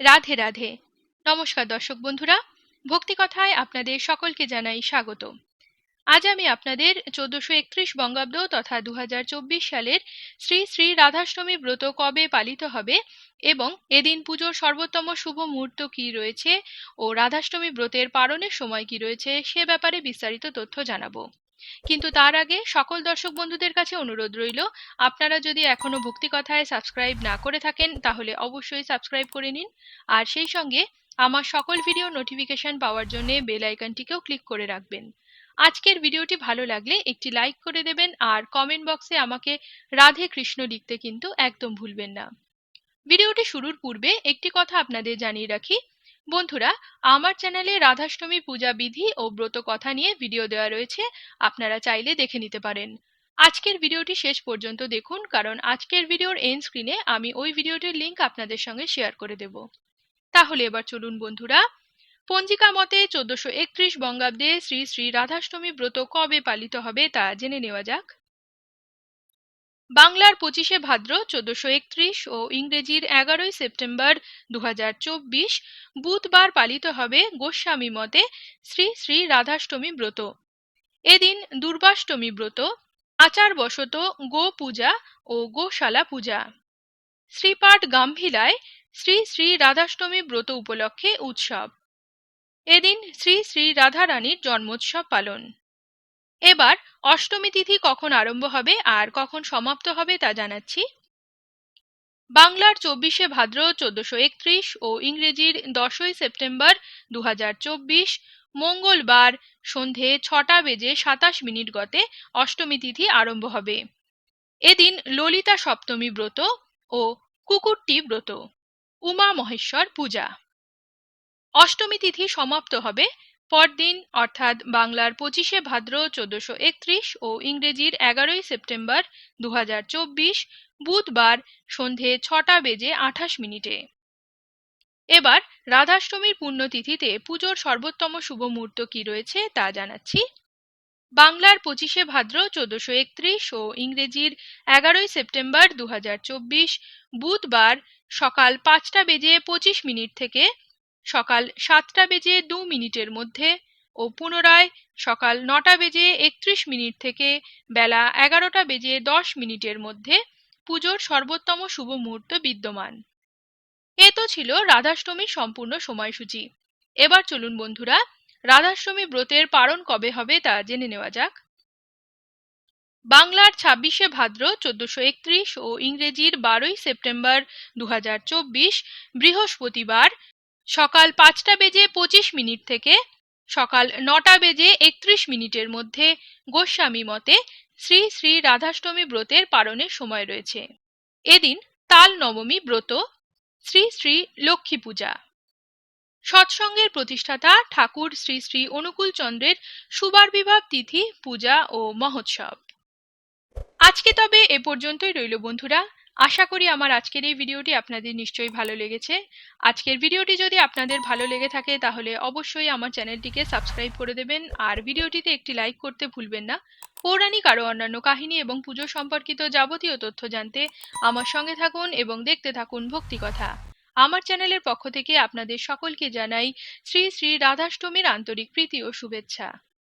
রাধে রাধে। নমস্কার দর্শক বন্ধুরা ভক্তিকথায় আপনাদের সকলকে জানাই স্বাগত। আজ আমি আপনাদের চোদ্দশো একত্রিশ বঙ্গাব্দ তথা দু চব্বিশ সালের শ্রী শ্রী রাধাষ্টমী ব্রত কবে পালিত হবে এবং এদিন পুজোর সর্বোত্তম শুভ মুহূর্ত কি রয়েছে ও রাধাষ্টমী ব্রতের পালনের সময় কি রয়েছে সে ব্যাপারে বিস্তারিত তথ্য জানাব। কিন্তু তার আগে সকল দর্শক বন্ধুদের কাছে অনুরোধ রইল, আপনারা যদি এখনও ভক্তি কথায় সাবস্ক্রাইব না করে থাকেন, তাহলে অবশ্যই সাবস্ক্রাইব করে নিন। আর সেই সঙ্গে আমার সকল ভিডিও নোটিফিকেশন পাওয়ার জন্য বেল আইকনটিকেও ক্লিক করে রাখবেন। আজকের ভিডিওটি ভালো লাগলে একটি লাইক করে দেবেন, আর কমেন্ট বক্সে আমাকে রাধে কৃষ্ণ লিখতে কিন্তু একদম ভুলবেন না। ভিডিওটি শুরুর পূর্বে একটি কথা আপনাদের জানিয়ে রাখি বন্ধুরা, আমার চ্যানেলে রাধাষ্টমী পূজা বিধি ও ব্রত কথা নিয়ে ভিডিও দেওয়া রয়েছে। আপনারা চাইলে দেখে নিতে পারেন। আজকের ভিডিওটি শেষ পর্যন্ত দেখুন, কারণ আজকের ভিডিওর এন্ড স্ক্রিনে আমি ওই ভিডিওটির লিংক আপনাদের সঙ্গে শেয়ার করে দেব। তাহলে এবার চলুন বন্ধুরা। পঞ্জিকা মতে চোদ্দশো একত্রিশ বঙ্গাব্দে শ্রী শ্রী রাধাষ্টমী ব্রত কবে পালিত হবে তা জেনে নেওয়া যাক। বাংলার পঁচিশে ভাদ্র চোদ্দশো একত্রিশ ও ইংরেজির এগারোই সেপ্টেম্বর দু হাজার চব্বিশ বুধবার পালিত হবে গোস্বামী মতে শ্রী শ্রী রাধাষ্টমী ব্রত। এদিন দুর্বাষ্টমী ব্রত আচার বশত গো পূজা ও গোশালা পূজা। শ্রীপাঠ গাম্ভিলায় শ্রী শ্রী রাধাষ্টমী ব্রত উপলক্ষে উৎসব। এদিন শ্রী শ্রী রাধারানীর জন্মোৎসব পালন। এবার অষ্টমী তিথি কখন আরম্ভ হবে আর কখন সমাপ্ত হবে তা জানাচ্ছি। বাংলার চব্বিশে ভাদ্র চোদ্দশো একত্রিশ ও ইংরেজির দশই সেপ্টেম্বর দু মঙ্গলবার সন্ধে ছটা বেজে সাতাশ মিনিট গতে অষ্টমী তিথি আরম্ভ হবে। এদিন ললিতা সপ্তমী ব্রত ও কুকুরটি ব্রত। উমা মহেশ্বর পূজা। অষ্টমী তিথি সমাপ্ত হবে পরদিন, অর্থাৎ বাংলার পঁচিশে ভাদ্র চোদ্দশো একত্রিশ ও ইংরেজির এগারোই সেপ্টেম্বর দু হাজার চব্বিশ, বুধবার সন্ধে ছটা বেজে আঠাশ মিনিটে। এবার রাধাষ্টমীর পুণ্যতিথিতে পুজোর সর্বোত্তম শুভ মুহূর্ত কি রয়েছে তা জানাচ্ছি। বাংলার পঁচিশে ভাদ্র চোদ্দশো একত্রিশ ও ইংরেজির এগারোই সেপ্টেম্বর দু হাজার চব্বিশ, বুধবার সকাল পাঁচটা বেজে পঁচিশ মিনিট থেকে সকাল সাতটা বেজে দু মিনিটের মধ্যে ও পুনরায় সকাল নটা বেজে একত্রিশ মিনিট থেকে বেলা এগারোটা বেজে দশ মিনিটের মধ্যে পুজোর সর্বোত্তম শুভ মুহূর্ত বিদ্যমান। এ তো ছিল রাধাষ্টমীর সম্পূর্ণ সময়সূচি। এবার চলুন বন্ধুরা, রাধাষ্টমী ব্রতের পালন কবে হবে তা জেনে নেওয়া যাক। বাংলার ছাব্বিশে ভাদ্র চোদ্দশো একত্রিশ ও ইংরেজির বারোই সেপ্টেম্বর দু হাজার চব্বিশ বৃহস্পতিবার সকাল পাঁচটা বেজে পঁচিশ মিনিট থেকে সকাল নটা বেজে একত্রিশ মিনিটের মধ্যে গোস্বামী মতে শ্রী শ্রী রাধাষ্টমী ব্রতের পালনের সময় রয়েছে। এদিন তাল নবমী ব্রত, শ্রী শ্রী লক্ষ্মী পূজা। সৎসঙ্গের প্রতিষ্ঠাতা ঠাকুর শ্রী শ্রী অনুকূল চন্দ্রের সুবার বিভাব তিথি, পূজা ও মহোৎসব। আজকে তবে এ পর্যন্তই রইল বন্ধুরা। আশা করি আমার আজকের এই ভিডিওটি আপনাদের নিশ্চয়ই ভালো লেগেছে। আজকের ভিডিওটি যদি আপনাদের ভালো লেগে থাকে, তাহলে অবশ্যই আমার চ্যানেলটিকে সাবস্ক্রাইব করে দেবেন। আর ভিডিওটিতে একটি লাইক করতে ভুলবেন না। পৌরাণিক আরও অন্যান্য কাহিনী এবং পুজো সম্পর্কিত যাবতীয় তথ্য জানতে আমার সঙ্গে থাকুন এবং দেখতে থাকুন ভক্তি কথা। আমার চ্যানেলের পক্ষ থেকে আপনাদের সকলকে জানাই শ্রী শ্রী রাধাষ্টমীর আন্তরিক প্রীতি ও শুভেচ্ছা।